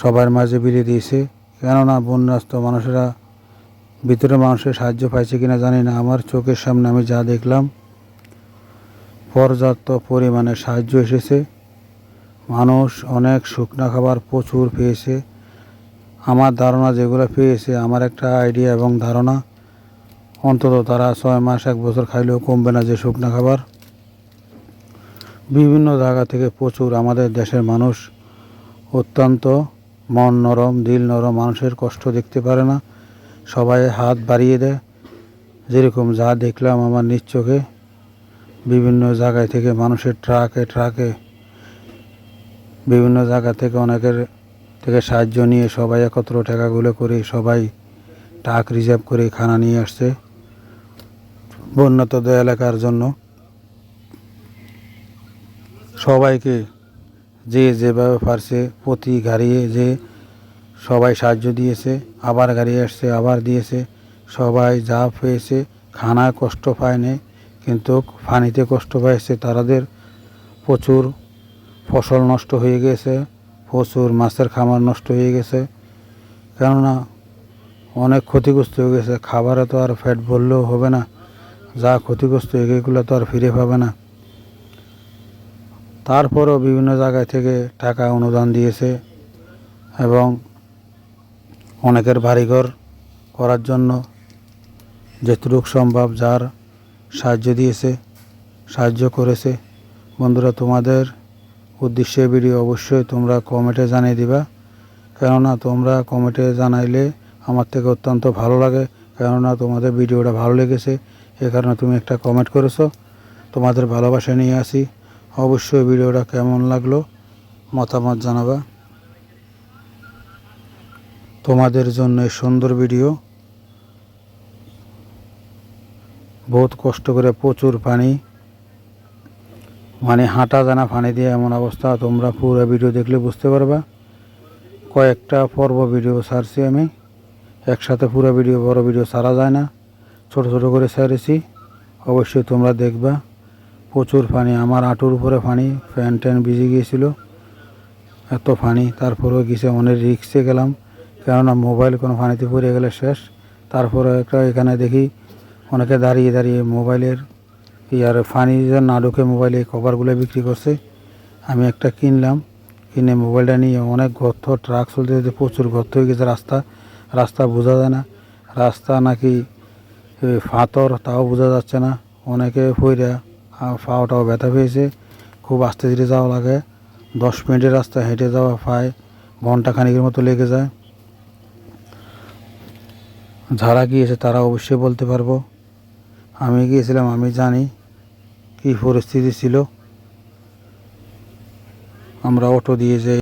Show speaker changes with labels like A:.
A: সবার মাঝে বিলিয়ে দিয়েছে। কেননা বন্যাস্ত মানুষেরা ভিতরে মানুষের সাহায্য পাইছে কিনা জানি না। আমার চোখের সামনে আমি যা দেখলাম, পর্যাপ্ত পরিমাণে সাহায্য এসেছে। মানুষ অনেক শুকনা খাবার প্রচুর পেয়েছে। আমার ধারণা যেগুলো পেয়েছে, আমার একটা আইডিয়া এবং ধারণা, অন্তত তারা ছয় মাস, এক বছর খাইলেও কমবে না যে শুকনা খাবার। বিভিন্ন জায়গা থেকে প্রচুর আমাদের দেশের মানুষ অত্যন্ত মন নরম, দিল নরম, মানুষের কষ্ট দেখতে পারে না। সবাই হাত বাড়িয়ে দেয়। যেরকম যা দেখলাম আমার নিজ চোখে, বিভিন্ন জায়গায় থেকে মানুষের ট্রাকে ট্রাকে, বিভিন্ন জায়গা থেকে অনেকের থেকে সাহায্য নিয়ে সবাই একত্র টাকাগুলো করে সবাই টাক রিজার্ভ করে খানা নিয়ে আসছে বন্যাত এলাকার জন্য। সবাইকে যে যেভাবে পারছে, প্রতি গাড়িয়ে যে সবাই সাহায্য দিয়েছে, আবার গাড়ি আসছে, আবার দিয়েছে, সবাই যা পেয়েছে, খানা কষ্ট পায়নি, কিন্তু পানিতে কষ্ট পাইছে তাদের প্রচুর ফসল নষ্ট হয়ে গেছে, প্রচুর মাছের খামার নষ্ট হয়ে গেছে, কেননা অনেক ক্ষতিগ্রস্ত হয়ে গেছে, খাবারে তো আর ফ্যাট বললেও হবে না, যা ক্ষতিগ্রস্ত হয়ে এগুলো তো আর ফিরে পাবে না। তারপরেও বিভিন্ন জায়গায় থেকে টাকা অনুদান দিয়েছে এবং অনেকের বাড়িঘর করার জন্য যেটুক সম্ভব যার সাহায্য দিয়েছে, সাহায্য করেছে। বন্ধুরা, তোমাদের উদ্দেশ্যে ভিডিও অবশ্যই তোমরা কমেন্টে জানিয়ে দিবা। কেননা তোমরা কমেন্টে জানাইলে আমার থেকে অত্যন্ত ভালো লাগে। কেননা তোমাদের ভিডিওটা ভালো লেগেছে, এ কারণে তুমি একটা কমেন্ট করেছ। তোমাদের ভালোবাসা নিয়ে আসি। অবশ্যই ভিডিওটা কেমন লাগল মতামত জানাবা। তোমাদের জন্য সুন্দর ভিডিও। বহুত কষ্ট করে প্রচুর পানি। মানে হাঁটা জানা পানি দিয়ে এমন অবস্থা, তোমরা পুরো ভিডিও দেখলে বুঝতে পারবা। কয়েকটা পর্ব ভিডিও ছাড়ছি আমি। একসাথে পুরো ভিডিও, বড় ভিডিও ছাড়া যায় না। ছোট ছোট করে ছাড়েছি। অবশ্যই তোমরা দেখবা। প্রচুর পানি, আমার আঁটুর উপরে পানি, ফ্যান ট্যান ভিজে গিয়েছিল, এত পানি, তারপরেও গেছে অনেক রিক্সে গেলাম, কেননা মোবাইল কোনো পানিতে পড়ে গেলে শেষ, তারপরে একটা এখানে দেখি অনেকে দাঁড়িয়ে দাঁড়িয়ে মোবাইলের ইয়ার ফানি না ঢুকে মোবাইলে কভারগুলো বিক্রি করছে, আমি একটা কিনলাম, কিনে মোবাইলটা নিয়ে অনেক গর্ত ট্রাক চলতে যেতে প্রচুর গর্ত হয়ে গেছে রাস্তা রাস্তা বোঝা যায় না, রাস্তা নাকি ফাতর তাও বোঝা যাচ্ছে না, অনেকে ফইরা ফাওটাও ব্যথা পেয়েছে। খুব আস্তে ধীরে যাওয়া লাগে। দশ মিনিটের রাস্তা হেঁটে যাওয়া পায় ঘণ্টা খানিকের মতো লেগে যায়। যারা গিয়েছে তারা অবশ্যই বলতে পারব। আমি গিয়েছিলাম, আমি জানি কী পরিস্থিতি ছিল। আমরা অটো দিয়ে যাই